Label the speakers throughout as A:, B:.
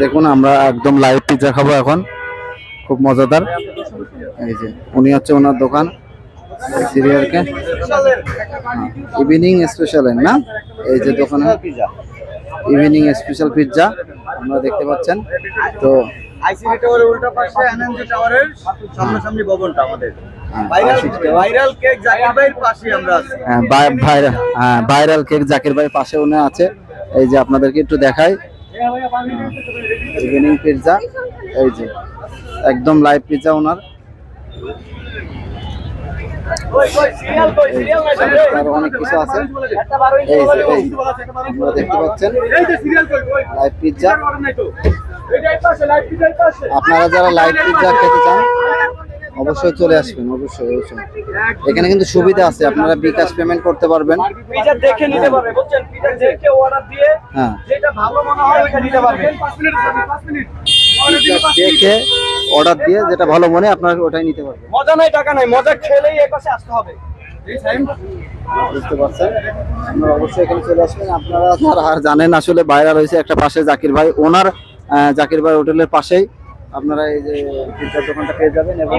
A: দেখুন, আমরা একদম লাইভ পিৎজা খাব এখন। খুব মজাদার। এই যে, উনি হচ্ছে ওনার দোকান সিরিয়ালকে ইভিনিং স্পেশাল না? এই যে দোকানে। ইভিনিং স্পেশাল পিৎজা আপনারা দেখতে পাচ্ছেন। তো
B: আইসিডি টাওয়ারের উল্টা পাশে এনএনজি টাওয়ারের সামনাসামনি ভবনটা আমাদের। Viral
A: tower।
B: Viral cake Zakir ভাইয়ের পাশে
A: হ্যাঁ, হ্যাঁ, ভাইরাল কেক জাকির ভাই পাশে উনি আছে। এই যে আপনাদেরকে একটু দেখাই। ইভিনিং পিৎজা এই যে একদম লাইভ পিৎজা ওনার অনেক কিছু আছে। এই যে এই যে, আপনারা দেখতে পাচ্ছেন। লাইভ পিৎজা আপনারা যারা লাইভ পিৎজা খেতে চান অবশ্যই চলে আসবেন অবশ্যই অবশ্যই। এখানে কিন্তু সুবিধা আছে আপনারা বিকাশ পেমেন্ট করতে পারবেন।
B: পিজা দেখে নিতে পারবে বুঝছেন? পিজা দেখে অর্ডার দিয়ে
A: হ্যাঁ।
B: যেটা ভালো মনে হয় ওইটা নিতে পারবে।
A: দেখে অর্ডার দিয়ে যেটা ভালো মনে আপনারা ওটাই নিতে পারবেন।
B: মজা নাই টাকা নাই মজা খেলেই এই আসতে হবে।
A: বুঝতে পারছেন? আপনারা অবশ্যই এখানে চলে আসবেন। আপনারা আর জানেন আসলে ভাইরাল হয়েছে একটা পাশে জাকির ভাই। ওনার জাকির ভাই হোটেলের পাশেই। আপনারা এই যে পিৎজার দোকানটা পেয়ে যাবেন এবং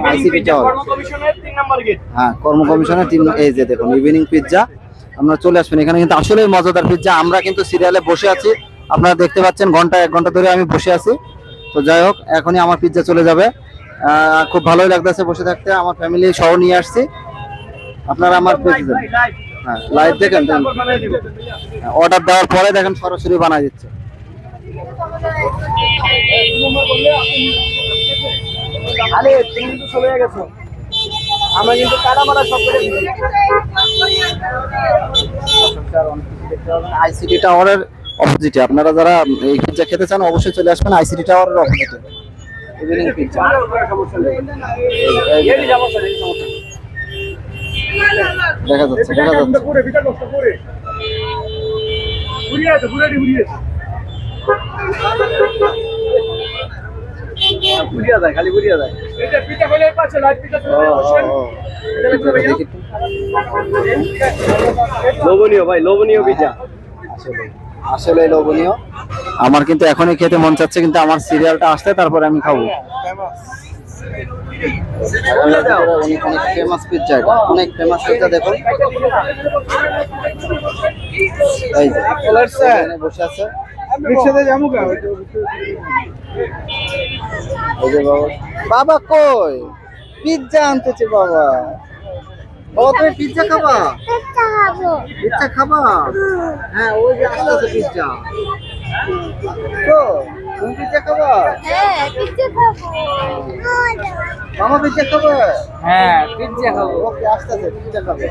B: তিন নাম্বার গেট
A: হ্যাঁ কর্ম কমিশনের টিম এই যে দেখুন ইভিনিং পিৎজা আপনারা চলে আসবেন এখানে কিন্তু আসলেই মজাদার পিৎজা আমরা কিন্তু সিরিয়ালে বসে আছি। আপনারা দেখতে পাচ্ছেন ঘণ্টা এক ঘণ্টা ধরে আমি বসে আছি। তো যাই হোক এখনই আমার পিৎজা চলে যাবে। খুব ভালোই লাগতেছে বসে থাকতে। আমার ফ্যামিলি সহ নিয়ে আসছি। আপনারা আমার পিৎজা হ্যাঁ লাইভ দেখেন অর্ডার দেওয়ার পরে দেখেন সরাসরি বানাই দিচ্ছে।
B: আরে তুমি কিন্তু চলে গেছো। আমরা কিন্তু কাটা মারা সব করে
A: আইসিটি টাওয়ারের অপোজিটে আপনারা যারা এই পিৎজা খেতে চান অবশ্যই চলে আসবেন আইসিটি টাওয়ারের অপোজিটে ইভিনিং
B: নেই।
A: দেখা যাচ্ছে দেখা যাচ্ছে।
B: যায় খালি যায় এটা পিঠা হলে লাইট পিঠা। লোভনীয় ভাই লোভনীয় পিঠা।
A: আসলে আসলে লোভনীয় আমার কিন্তু এখনই খেতে মন চাচ্ছে কিন্তু আমার সিরিয়ালটা আসতে তারপরে আমি খাব। অনেক অনেক ফেমাস পিৎজা এটা। অনেক ফেমাস পিৎজা দেখুন এই যে বসে আছে। বাবা। বাবা কই? পিজ্জা আনতেছে বাবা। বাবা তুমি পিৎজা খাবা? পিৎজা খাবা। হ্যাঁ ওই যে আসতেছে পিৎজা। তো তুমি পিৎজা খাবা? হ্যাঁ পিৎজা খাবে।
B: হ্যাঁ পিজ্জা খাব।
A: ওকে আসতেছে পিজ্জা খাবে।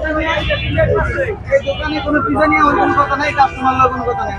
B: এই দোকানে কোনো পিজ্জা নিয়ে অন্য কথা নাই কাস্টমার কোনো কথা নাই